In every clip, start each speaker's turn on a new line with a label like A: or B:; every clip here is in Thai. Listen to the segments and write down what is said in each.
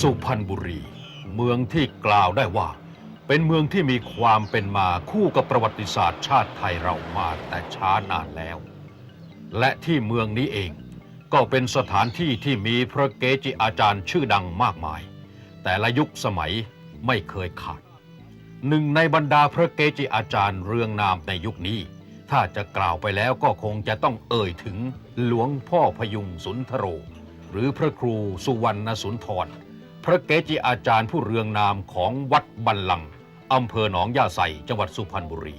A: สุพรรณบุรี เมืองที่กล่าวได้ว่า เป็นเมืองที่มีความเป็นมาคู่กับประวัติศาสตร์ชาติไทยเรามาแต่ช้านานแล้ว และที่เมืองนี้เองก็เป็นสถานที่ที่มีพระเกจิอาจารย์ชื่อดังมากมาย แต่ละยุคสมัยไม่เคยขาด หนึ่งในบรรดาพระเกจิอาจารย์เรืองนามในยุคนี้ ถ้าจะกล่าวไปแล้วก็คงจะต้องเอ่ยถึงหลวงพ่อพยุงสุนทโร หรือพระครูสุวรรณสุนทร พระเกจิอาจารย์ผู้เรืองนามของวัดบันลังอำเภอหนองยาไสจังหวัดสุพรรณบุรี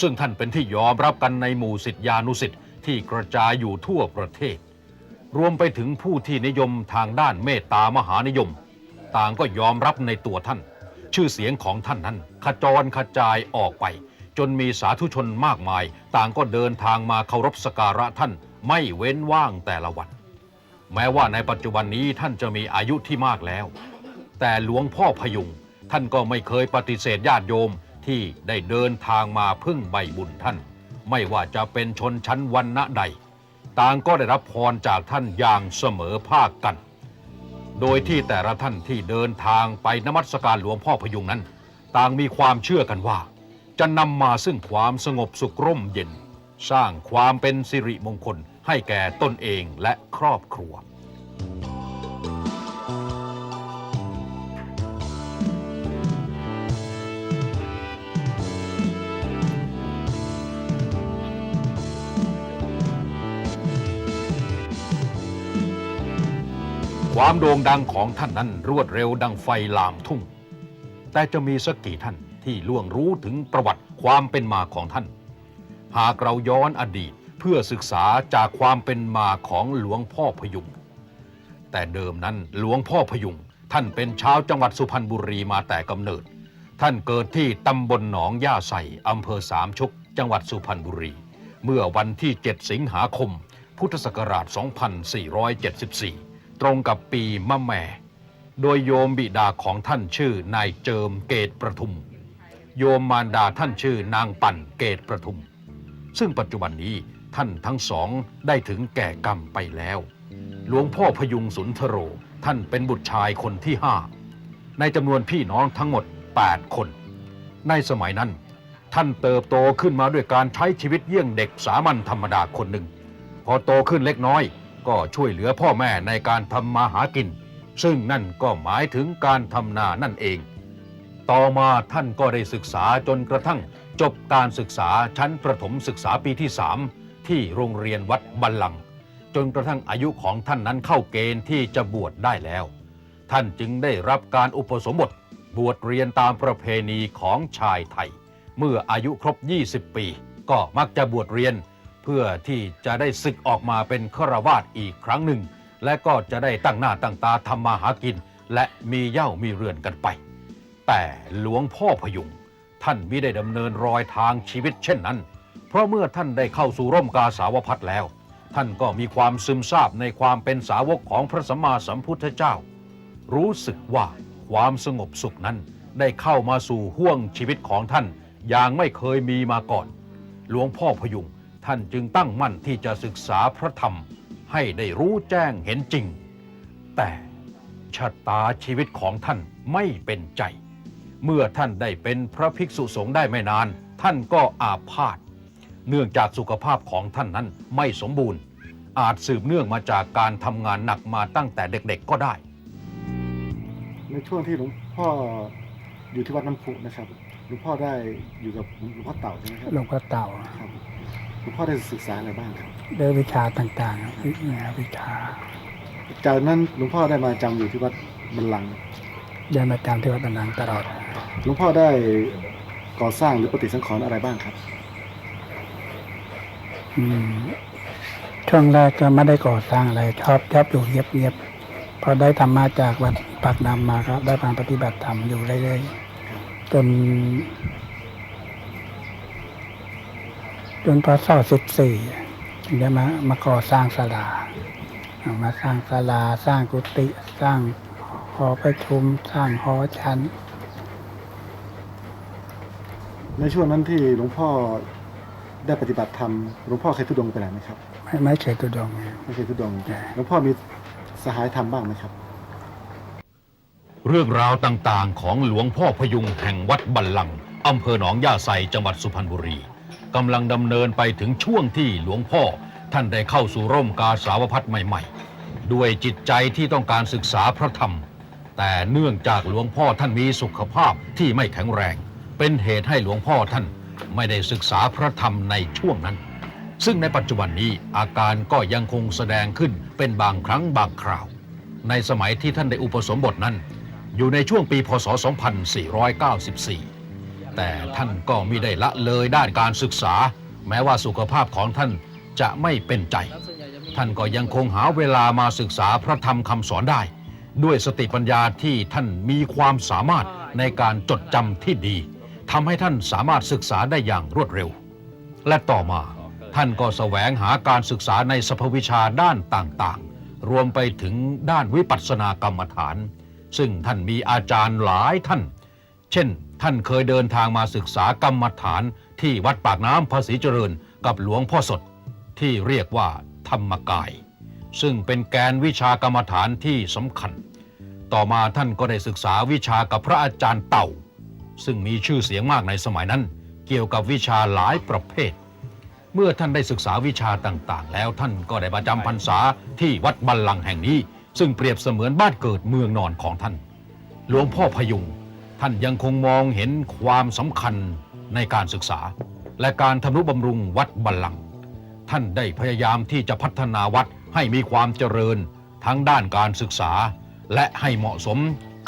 A: ซึ่งท่านเป็นที่ยอมรับกันในหมู่สิทธิานุสิทธิ์ที่กระจายอยู่ทั่วประเทศ รวมไปถึงผู้ที่นิยมทางด้านเมตตามหานิยม ต่างก็ยอมรับในตัวท่าน ชื่อเสียงของท่านนั้นขจรขจายออกไป จนมีสาธุชนมากมาย ต่างก็เดินทางมาเคารพสการะท่านไม่เว้นว่างแต่ละวัน แม้ว่าในปัจจุบันนี้ท่านจะมีอายุที่มากแล้ว แต่หลวงพ่อพยุงท่านก็ไม่เคยปฏิเสธญาติโยมที่ได้เดินทางมาพึ่งใบบุญท่าน ไม่ว่าจะเป็นชนชั้นวรรณะใด ต่างก็ได้รับพรจากท่านอย่างเสมอภาคกัน โดยที่แต่ละท่านที่เดินทางไปนมัสการหลวงพ่อพยุงนั้น ต่างมีความเชื่อกันว่า จะนำมาซึ่งความสงบสุขร่มเย็น สร้างความเป็นสิริมงคล ให้แก่ตนเองและครอบครัว ความโด่งดังของท่านนั้นรวดเร็วดังไฟลามทุ่ง แต่จะมีสักกี่ท่านที่ล่วงรู้ถึงประวัติความเป็นมาของท่าน หากเราย้อนอดีต เพื่อศึกษาจากความเป็นมาของหลวงพ่อพยุง แต่เดิมนั้นหลวงพ่อพยุง ท่านเป็นชาวจังหวัดสุพรรณบุรีมาแต่กำเนิด ท่านเกิดที่ตำบลหนองย่าใสอำเภอสามชุก จังหวัดสุพรรณบุรี เมื่อวันที่ 7 สิงหาคม พุทธศักราช 2474 ตรงกับปีมะแม่ โดยโยมบิดาของท่านชื่อนายเจิมเกตประทุม โยมมารดาท่านชื่อนางปั่นเกตประทุมซึ่งปัจจุบันนี้ ท่านทั้งสองได้ถึงแก่กรรมไปแล้ว หลวงพ่อพยุงสุนทโรท่านเป็นบุตรชายคนที่ห้าในจำนวนพี่น้องทั้งหมด 8 คน ในสมัยนั้น ท่านเติบโตขึ้นมาด้วยการใช้ชีวิตเยี่ยงเด็กสามัญธรรมดาคนหนึ่ง พอโตขึ้นเล็กน้อย ก็ช่วยเหลือพ่อแม่ในการทำมาหากิน ซึ่งนั่นก็หมายถึงการทำนานั่นเอง ต่อมาท่านก็ได้ศึกษาจนกระทั่งจบการศึกษาชั้นประถมศึกษาปีที่3 ที่โรงเรียนวัดบัลลังก์จนกระทั่งอายุของท่านนั้นเข้าเกณฑ์ที่จะบวชได้แล้ว ท่านจึงได้รับการอุปสมบทบวชเรียนตามประเพณีของชายไทย เมื่ออายุครบ 20 ปี ก็มักจะบวชเรียน เพื่อที่จะได้ศึกออกมาเป็นฆราวาสอีกครั้งหนึ่ง และก็จะได้ตั้งหน้าตั้งตาทำมาหากิน และมีเย้ามีเรือนกันไป แต่หลวงพ่อพยุง ท่านมิได้ดำเนินรอยทางชีวิตเช่นนั้น เพราะเมื่อท่านได้เข้าสู่ร่มกาสาวพัดแล้ว ท่านก็มีความซึมซาบในความเป็นสาวกของพระสัมมาสัมพุทธเจ้า รู้สึกว่าความสงบสุขนั้นได้เข้ามาสู่ห่วงชีวิตของท่านอย่างไม่เคยมีมาก่อน หลวงพ่อพยุงท่านจึงตั้งมั่นที่จะศึกษาพระธรรม ให้ได้รู้แจ้งเห็นจริง แต่ชะตาชีวิตของท่านไม่เป็นใจ เมื่อท่านได้เป็นพระภิกษุสงฆ์ได้ไม่นาน ท่านก็อาพาธ เนื่องจากสุขภาพของท่านนั้นไม่สมบูรณ์ อาจสืบเนื่องมาจากการทำงานหนักมาตั้งแต่เด็กๆก็ได้
B: ในช่วงที่หลวงพ่ออยู่ที่วัดน้ำพุนะครับหลวงพ่อได้อยู่กับหลวงพ่อเต่าใช่ไหมครับ
C: หลวงพ่อเต่า
B: ครับหลวงพ่อได้ศึกษาอะไรบ้างครับ
C: ด้วยวิชาต่างๆวิวิชา
B: จากนั้นหลวงพ่อได้มาจำอยู่ที่วัดบันลังก์
C: เดินมาจำที่วัดบันลังก์ตลอด
B: หลวงพ่อได้ก่อสร้างหรือปฏิสังขรณ์อะไรบ้างครับ
C: อืม ช่วงแรกก็ไม่ได้ก่อสร้างอะไรชอบชอบอยู่เงียบๆพอได้ธรรมาจากวัดปากน้ำมาครับ ได้มาปฏิบัติธรรมอยู่เรื่อยๆจนจนพศสิบสี่ถึงได้มามาก่อสร้างศาลาเอามาสร้างศาลาสร้างกุฏิสร้างหอประชุมสร้างหอชั้น
B: ในช่วงนั้นที่หลวงพ่อ ได้ปฏิบัติธรรมหลวงพ่อเคยทุดงค์ไปไหนไหมครับ
C: ไม่ไม่เคยตุดงค์
B: ไม่เคยทุดงค์
C: ใช่
B: หลวงพ่อมีสหายธรรมบ้างไหมครับ
A: เรื่องราวต่างๆ ของหลวงพ่อพยุงแห่งวัดบัลลังก์อำเภอหนองย่าไซจังหวัดสุพรรณบุรีกำลังดำเนินไปถึงช่วงที่หลวงพ่อ ท่านได้เข้าสู่ร่มกาสาวพัดใหม่ ๆ ด้วยจิตใจที่ต้องการศึกษาพระธรรม แต่เนื่องจากหลวงพ่อท่านมีสุขภาพที่ไม่แข็งแรง เป็นเหตุให้หลวงพ่อท่าน ไม่ได้ศึกษาพระธรรมในช่วงนั้น ซึ่งในปัจจุบันนี้อาการก็ยังคงแสดงขึ้นเป็นบางครั้งบางคราว ในสมัยที่ท่านได้อุปสมบทนั้น อยู่ในช่วงปีพศ 2494 แต่ท่านก็มิได้ละเลยด้านการศึกษา แม้ว่าสุขภาพของท่านจะไม่เป็นใจ ท่านก็ยังคงหาเวลามาศึกษาพระธรรมคำสอนได้ ด้วยสติปัญญาที่ท่านมีความสามารถในการจดจำที่ดี ทำให้ท่านสามารถศึกษาได้อย่างรวดเร็ว และต่อมาท่านก็แสวงหาการศึกษาในสภวิชาด้านต่างๆ รวมไปถึงด้านวิปัสสนากรรมฐาน ซึ่งท่านมีอาจารย์หลายท่าน เช่น ท่านเคยเดินทางมาศึกษากรรมฐานที่วัดปากน้ำภาษีเจริญกับหลวงพ่อสด ที่เรียกว่าธรรมกาย ซึ่งเป็นแกนวิชากรรมฐานที่สำคัญ ต่อมาท่านก็ได้ศึกษาวิชากับพระอาจารย์เต่า ซึ่งมีชื่อเสียงมากในสมัยนั้น เกี่ยวกับวิชาหลายประเภท เมื่อท่านได้ศึกษาวิชาต่างๆ แล้วท่านก็ได้ประจำพรรษาที่วัดบัลลังก์แห่งนี้ ซึ่งเปรียบเสมือนบ้านเกิดเมืองนอนของท่าน หลวงพ่อพยุงท่านยังคงมองเห็นความสำคัญในการศึกษา และการทำนุบำรุงวัดบัลลังก์ท่านได้พยายามที่จะพัฒนาวัดให้มีความเจริญทั้งด้านการศึกษา และให้เหมาะสม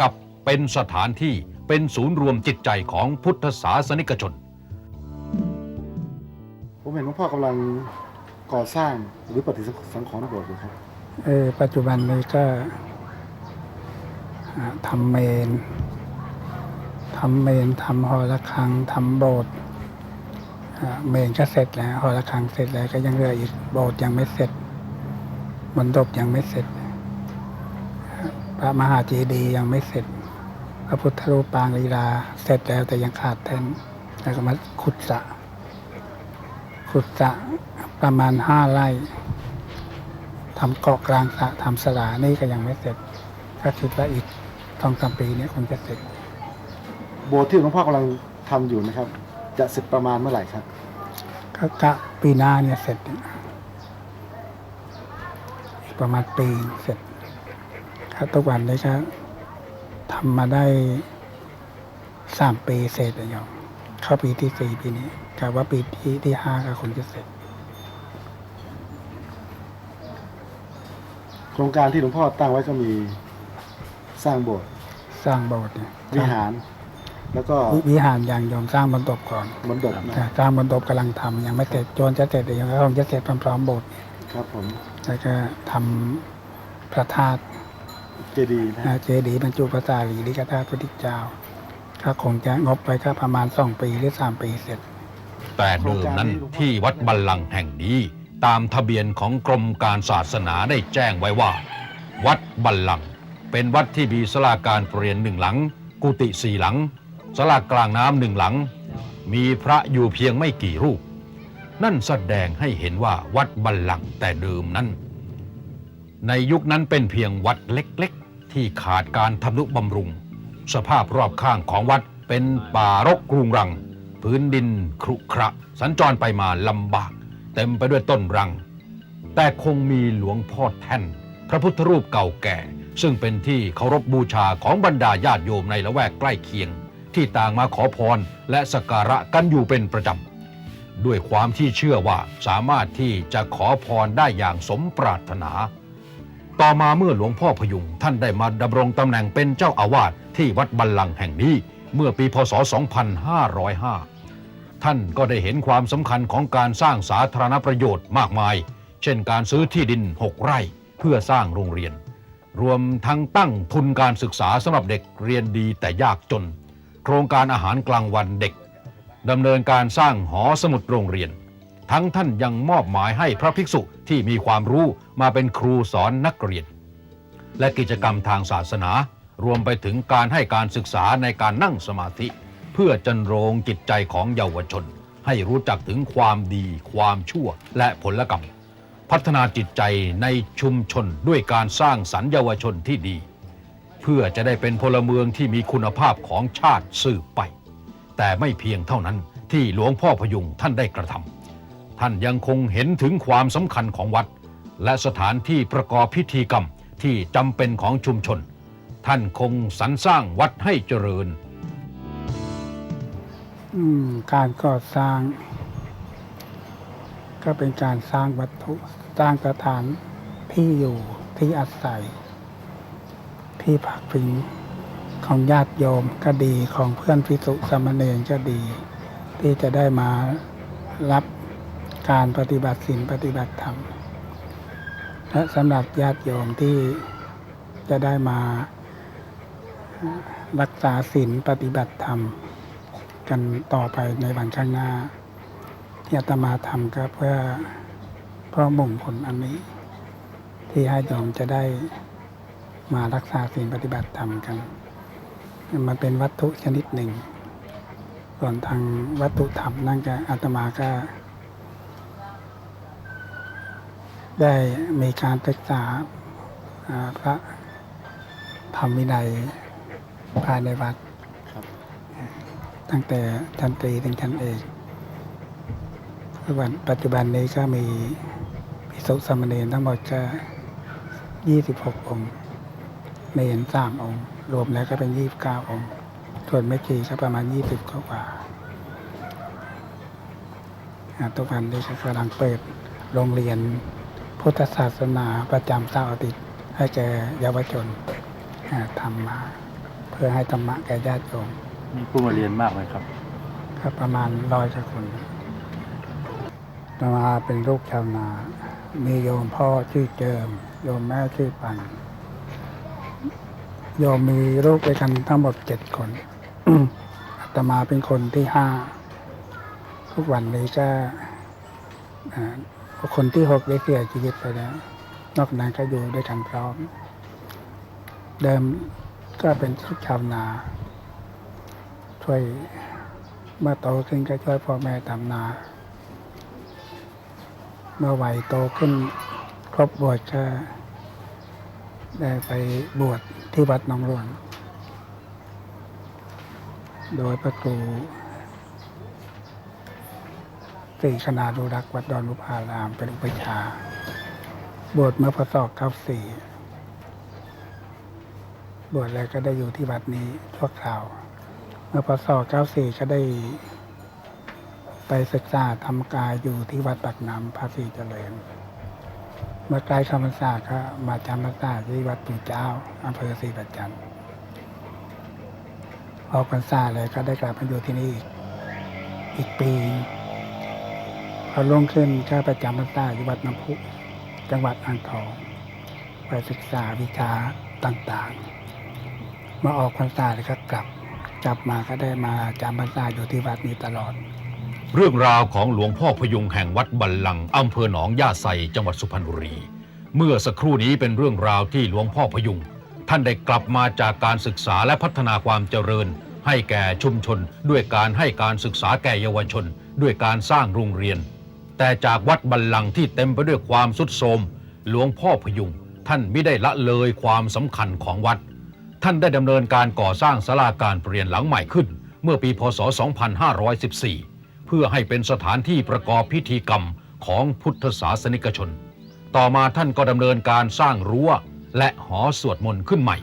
A: กับเป็นสถานที่ เป็นศูนย์รวมจิตใจของพุทธศาสนิกชน
B: ผมเห็นหลวงพ่อกำลังก่อสร้างหรือปฏิสังขรณ์โบสถ์อยู่ครับ
C: เออปัจจุบันนี้ก็อ่าทำเมนทำเมนทำหอระฆังทำโบสถ์อ่าเมนก็เสร็จแล้วหอระฆังเสร็จแล้วก็ยังเหลืออีกโบสถ์ยังไม่เสร็จมณฑปยังไม่เสร็จพระมหาเจดีย์ยังไม่เสร็จ พระพุทธรูปปางลีลา เสร็จแล้วแต่ยังขาดแท่นแล้วก็มาขุดสระขุดสระประมาณห้าไร่ทำเกาะกลางสระทำสลานี่ก็ยังไม่เสร็จก็คิดว่าอีกสองสามปีเนี้คงจะเสร็จ
B: โบสถ์ที่หลวงพ่อกำลังทำอยู่นะครับ จะเสร็จประมาณเมื่อไหร่ครับ
C: ก็กะปีหน้าเนี่ยเสร็จอีกประมาณปีเสร็จครับทุกวันนี้ก็ ทำมาได้สามปีเสร็จแล้วโยมเข้าปีที่สี่ปีนี้กะว่าปีที่ที่ห้าก็คงจะเสร็จ
B: โครงการที่หลวงพ่อตั้งไว้ก็มีสร้างโบสถ์
C: สร้างโบสถ์เนี่ย
B: วิหาร แล้วก็
C: วิวิหารอย่างโยมสร้างบนตบก่อน
B: มณฑปนะ
C: แต่สร้างบนตบกำลังทำยังไม่เสร็จจนจะเสร็จเดี๋ยวก็คงจะเสร็จพร้อมๆโบสถ์
B: ครับผม
C: แล้วก็ทำพระธาตุ
B: เจดีย์นะ
C: นะเจดีย์บรรจุพระสารีริกธาตุพุทธเจ้าก็คงจะงบไปก็ประมาณสองปีหรือสามปีเสร็จ
A: แต่เดิมนั้นที่วัดบัลลังก์แห่งนี้ ตามทะเบียนของกรมการศาสนาได้แจ้งไว้ว่า วัดบัลลังก์เป็นวัดที่มีศาลาการประเรียนหนึ่งหลัง กุฏิสี่หลังศาลากลางน้ำหนึ่งหลัง มีพระอยู่เพียงไม่กี่รูป นั่นแสดงให้เห็นว่าวัดบัลลังก์แต่เดิมนั้น ในยุคนั้นเป็นเพียงวัดเล็กๆ ที่ขาดการทำนุบำรุง สภาพรอบข้างของวัดเป็นป่ารกรุงรัง พื้นดินครุขระ สัญจรไปมาลำบาก เต็มไปด้วยต้นรัง แต่คงมีหลวงพ่อแท่น พระพุทธรูปเก่าแก่ ซึ่งเป็นที่เคารพบูชาของบรรดาญาติโยมในละแวกใกล้เคียง ที่ต่างมาขอพรและสักการะกันอยู่เป็นประจำด้วยความที่เชื่อว่าสามารถที่จะขอพรได้อย่างสมปรารถนา ต่อมาเมื่อหลวงพ่อพยุงท่านได้มาดำรงตำแหน่งเป็นเจ้าอาวาสที่วัดบัลลังก์แห่งนี้เมื่อปีพศ 2505 ท่านก็ได้เห็นความสำคัญของการสร้างสาธารณประโยชน์มากมาย เช่นการซื้อที่ดิน 6 ไร่เพื่อสร้างโรงเรียน รวมทั้งตั้งทุนการศึกษาสำหรับเด็กเรียนดีแต่ยากจน โครงการอาหารกลางวันเด็กดำเนินการสร้างหอสมุดโรงเรียน ทั้งท่านยังมอบหมายให้พระภิกษุที่มีความรู้มาเป็นครูสอนนักเรียน และกิจกรรมทางศาสนา รวมไปถึงการให้การศึกษาในการนั่งสมาธิ เพื่อจันโรงจิตใจของเยาวชน ให้รู้จักถึงความดี ความชั่วและผลกรรม พัฒนาจิตใจในชุมชนด้วยการสร้างสรรค์เยาวชนที่ดี เพื่อจะได้เป็นพลเมืองที่มีคุณภาพของชาติสืบไป แต่ไม่เพียงเท่านั้นที่หลวงพ่อพยุงท่านได้กระทำ ท่านยังคงเห็นถึงความสำคัญของวัด และสถานที่ประกอบพิธีกรรมที่จำเป็นของชุมชน ท่านคงสรรสร้างวัดให้เจริญ
C: อืมการก่อสร้าง ก็เป็นการสร้างวัตถุสร้างสถานที่อยู่ที่อาศัย ที่พักพิงของญาติโยมก็ดีของเพื่อนพิสุสามเณรก็ดี ที่จะได้มารับ การปฏิบัติศีลปฏิบัติธรรมและสำหรับญาติโยมที่จะได้มารักษาศีลปฏิบัติธรรม กันต่อไปในวันข้างหน้า ที่อาตมาทำก็เพื่อเพื่อมุ่งผลอันนี้ ที่ให้โยมจะได้มารักษาศีลปฏิบัติธรรมกัน มันเป็นวัตถุชนิดหนึ่ง ส่วนทางวัตถุธรรมนั่นก็อาตมาก็ ได้มีการศึกษาอ่าพระธรรมวินัยภายในวัด
B: ครับ
C: ตั้งแต่ชั้นตรีถึงชั้นเอกปัจจุบันปัจจุบันนี้ก็มีพิสุสามเณรทั้งหมดก็ยี่สิบหกองค์เนรสามองค์ รวมแล้วก็เป็นยี่สิบเก้าองค์ ส่วนแม่ชีก็ประมาณยี่สิบกว่าอ่าทุกวันนี้ก็กำลังเปิดโรงเรียน พุทธศาสนาประจำเสาร์อาทิตย์ให้แก่เยาวชนอ่าทำมาเพื่อให้ธรรมะแก่ญาติโยม
D: มีผู้มาเรียนมากไหมครับ
C: ก็ประมาณร้อยกว่าคนตมาเป็นลูกชาวนา มีโยมพ่อชื่อเจิม โยมแม่ชื่อปัน โยมมีลูกด้วยกันทั้งหมดเจ็ดคนอาตมาเป็นคนที่ห้า ทุกวันนี้ก็ คนที่หกได้เสียชีวิตไปแล้ว นอกนั้นก็อยู่ด้วยกันพร้อม เดิมก็เป็นชาวนา ช่วยเมื่อโตขึ้นก็ช่วยพ่อแม่ทำนา เมื่อวัยโตขึ้นครบบวชก็ได้ไปบวชที่วัดหนองหลวงโดยพระครู รีคณาดุรักวัดดอนอุพารามเป็นอุปชา บวชเมื่อพศ94บวชแล้วก็ได้อยู่ที่วัดนี้ชั่วคราว เมื่อพศ94ก็ได้ ไปศึกษาทำกายอยู่ที่วัดปากน้ำภาษีเจริญ เมื่อใกล้คำพรรษาก็มาจำพรรษาที่วัดปู่เจ้าอำเภอศรีประจันทร์ออกพรรษาเลยก็ได้กลับมาอยู่ที่นี่อีกอีกปี พอลงขึ้นก็ไปจำพรรษาอยู่วัดน้ำพุ จังหวัดอ่างทองไปศึกษาวิชาต่างๆ มาออกพรรษาเลยก็กลับกลับมาก็ได้มาจำพรรษาอยู่ที่วัดนี้ตลอด
A: เรื่องราวของหลวงพ่อพยุงแห่งวัดบัลลังก์อำเภอหนองย่าไซจังหวัดสุพรรณบุรี เมื่อสักครู่นี้เป็นเรื่องราวที่หลวงพ่อพยุง ท่านได้กลับมาจากการศึกษาและพัฒนาความเจริญ ให้แก่ชุมชน ด้วยการให้การศึกษาแก่เยาวชน ด้วยการสร้างโรงเรียน แต่จากวัดบัลลังก์ที่เต็มไปด้วยความสุดโทรมหลวงพ่อพยุง ท่านไม่ได้ละเลยความสำคัญของวัด ท่านได้ดำเนินการก่อสร้างศาลาการเปลี่ยนหลังใหม่ขึ้น เมื่อปีพศ 2514 เพื่อให้เป็นสถานที่ประกอบพิธีกรรมของพุทธศาสนิกชน ต่อมาท่านก็ดำเนินการสร้างรั้วและหอสวดมนต์ขึ้นใหม่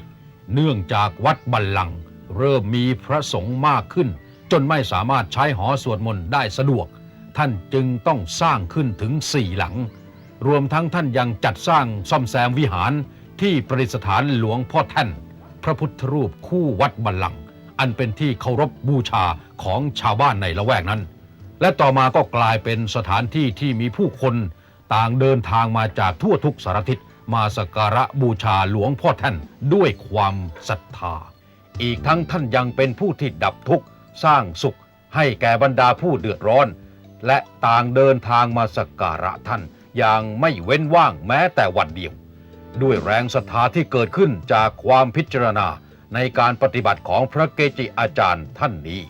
A: เนื่องจากวัดบัลลังก์เริ่มมีพระสงฆ์มากขึ้น จนไม่สามารถใช้หอสวดมนต์ได้สะดวก ท่านจึงต้องสร้างขึ้นถึงสี่หลัง รวมทั้งท่านยังจัดสร้างซ่อมแซมวิหารที่ประดิษฐานหลวงพ่อแท่น พระพุทธรูปคู่วัดบัลลังก์อันเป็นที่เคารพบูชาของชาวบ้านในละแวกนั้น และต่อมาก็กลายเป็นสถานที่ที่มีผู้คนต่างเดินทางมาจากทั่วทุกสารทิศมาสักการะบูชาหลวงพ่อแท่นด้วยความศรัทธา อีกทั้งท่านยังเป็นผู้ที่ดับทุกข์ สร้างสุขให้แก่บรรดาผู้เดือดร้อน และต่างเดินทางมาสักการะท่านอย่างไม่เว้นว่างแม้แต่วันเดียว ด้วยแรงศรัทธาที่เกิดขึ้นจากความพิจารณาในการปฏิบัติของพระเกจิอาจารย์ท่านนี้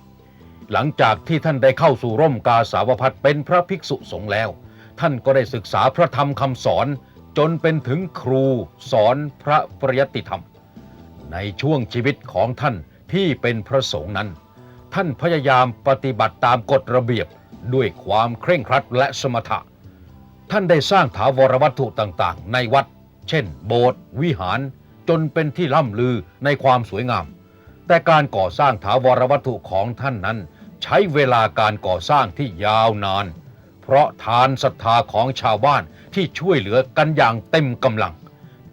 A: หลังจากที่ท่านได้เข้าสู่ร่มกาสาวพัดเป็นพระภิกษุสงฆ์แล้ว ท่านก็ได้ศึกษาพระธรรมคำสอนจนเป็นถึงครูสอนพระปริยติธรรม ในช่วงชีวิตของท่านที่เป็นพระสงฆ์นั้น ท่านพยายามปฏิบัติตามกฎระเบียบ ด้วยความเคร่งครัดและสมถะ ท่านได้สร้างถาวรวัตถุต่างๆ ในวัด เช่น โบสถ์วิหาร จนเป็นที่ล่ำลือในความสวยงาม แต่การก่อสร้างถาวรวัตถุของท่านนั้น ใช้เวลาการก่อสร้างที่ยาวนาน เพราะทานศรัทธาของชาวบ้านที่ช่วยเหลือกันอย่างเต็มกำลัง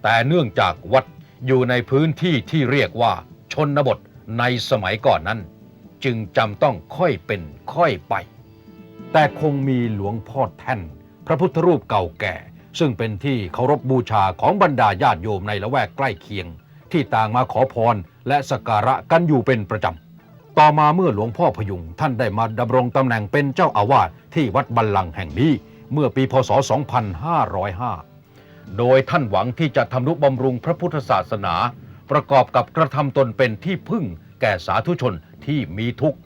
A: แต่เนื่องจากวัดอยู่ในพื้นที่ที่เรียกว่าชนบทในสมัยก่อนนั้น จึงจำต้องค่อยเป็นค่อยไป แต่คงมีหลวงพ่อแท่น พระพุทธรูปเก่าแก่ ซึ่งเป็นที่เคารพบูชาของบรรดาญาติโยมในละแวกใกล้เคียง ที่ต่างมาขอพรและสักการะกันอยู่เป็นประจำ ต่อมาเมื่อหลวงพ่อพยุงท่านได้มาดำรงตำแหน่งเป็นเจ้าอาวาสที่วัดบัลลังก์แห่งนี้ เมื่อปีพศ 2505 โดยท่านหวังที่จะทำนุบำรุงพระพุทธศาสนา ประกอบกับกระทำตนเป็นที่พึ่งแก่สาธุชนที่มีทุกข์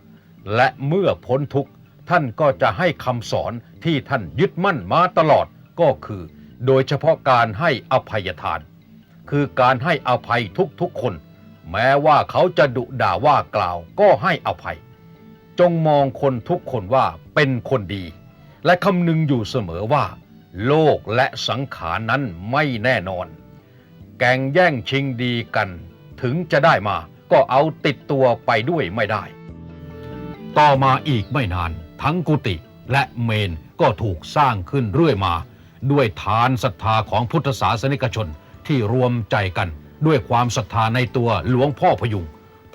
A: และเมื่อพ้นทุกข์ ท่านก็จะให้คำสอนที่ท่านยึดมั่นมาตลอดก็คือ โดยเฉพาะการให้อภัยทาน คือการให้อภัยทุกๆคน แม้ว่าเขาจะดุด่าว่ากล่าวก็ให้อภัย จงมองคนทุกคนว่าเป็นคนดี และคำนึงอยู่เสมอว่า โลกและสังขารนั้นไม่แน่นอน แก่งแย่งชิงดีกัน ถึงจะได้มาก็เอาติดตัวไปด้วยไม่ได้ ต่อมาอีกไม่นาน ทั้งกุฏิและเมนก็ถูกสร้างขึ้นเรื่อยมา ด้วยทานศรัทธาของพุทธศาสนิกชนที่รวมใจกัน ด้วยความศรัทธาในตัวหลวงพ่อพยุง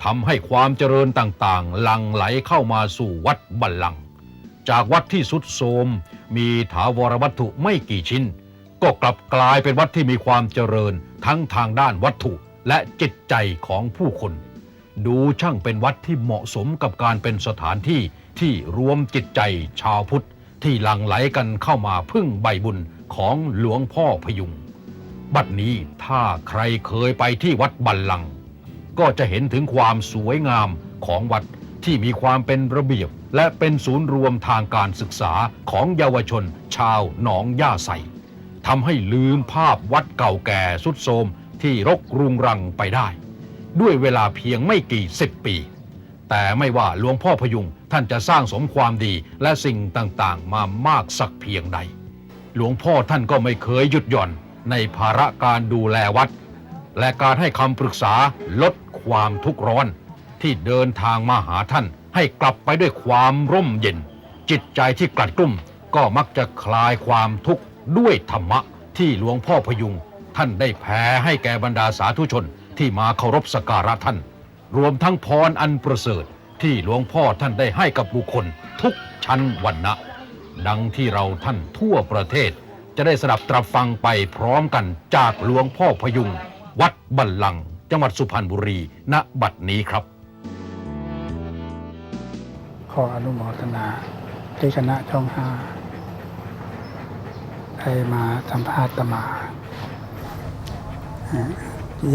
A: ทำให้ความเจริญต่างๆ หลั่งไหลเข้ามาสู่วัดบัลลังก์จากวัดที่สุดโทมมีถาวรวัตถุไม่กี่ชิ้น ก็กลับกลายเป็นวัดที่มีความเจริญทั้งทางด้านวัตถุและจิตใจของผู้คน ดูช่างเป็นวัดที่เหมาะสมกับการเป็นสถานที่ ที่รวมจิตใจชาวพุทธ ที่หลั่งไหลกันเข้ามาพึ่งใบบุญของหลวงพ่อพยุง บัดนี้ถ้าใครเคยไปที่วัดบัลลังก์ก็จะเห็นถึงความสวยงามของวัดที่มีความเป็นระเบียบ และเป็นศูนย์รวมทางการศึกษาของเยาวชน ชาวหนองย่าใสทำให้ลืมภาพวัดเก่าแก่สุดโทรมที่รกรุงรังไปได้ ด้วยเวลาเพียงไม่กี่สิบปี แต่ไม่ว่าหลวงพ่อพยุงท่านจะสร้างสมความดีและสิ่งต่างๆ มามากสักเพียงใด หลวงพ่อท่านก็ไม่เคยหยุดหย่อนในภาระการดูแลวัด และการให้คำปรึกษาลดความทุกข์ร้อน ที่เดินทางมาหาท่านให้กลับไปด้วยความร่มเย็น จิตใจที่กลัดกลุ้มก็มักจะคลายความทุกข์ด้วยธรรมะที่หลวงพ่อพยุงท่านได้แผ่ให้แก่บรรดาสาธุชนที่มาเคารพสักการะท่าน รวมทั้งพรอันประเสริฐที่หลวงพ่อท่านได้ให้กับบุคคลทุกชั้นวรรณะ ดังที่เราท่านทั่วประเทศ จะได้สดับตรับฟังไปพร้อมกันจากหลวงพ่อพยุง วัดบัลลังก์จังหวัดสุพรรณบุรีณบัดนี้ครับ
C: ขออนุโมทนาที่คณะช่องห้าได้มาสัมภาษณ์ตมา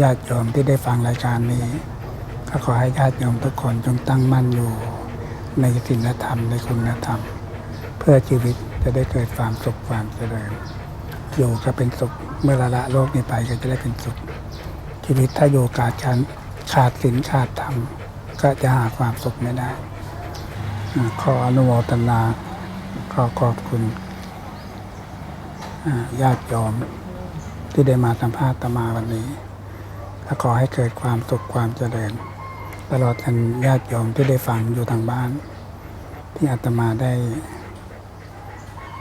C: ญาติโยมที่ได้ฟังรายการนี้ ก็ขอให้ญาติโยมทุกคนจงตั้งมั่นอยู่ในศีลธรรมในคุณธรรม เพื่อชีวิตจะได้เกิดความสุขความเจริญ อยู่ก็เป็นสุขเมื่อละละโลกนี้ไปก็จะได้เป็นสุข ชีวิตถ้าอยู่ขาดชันขาดศีลขาดธรรม ก็จะหาความสุขไม่ได้ ขออนุโมทนาขอขอบคุณญาติโยมที่ได้มาสัมภาษณ์ตมาวันนี้และขอให้เกิดความสุขความเจริญ ตลอดจนญาติโยมที่ได้ฟังอยู่ทางบ้าน ที่อาตมาได้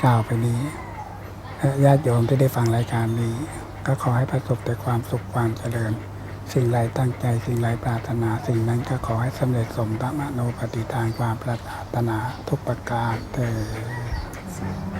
C: กล่าวไปนี้ญาติโยมที่ได้ฟังรายการนี้ ก็ขอให้ประสบแต่ความสุขความเจริญ สิ่งใดตั้งใจสิ่งใดปรารถนา สิ่งนั้นก็ขอให้สำเร็จสมตามโนปฏิทานความปรารถนาทุกประการเถิด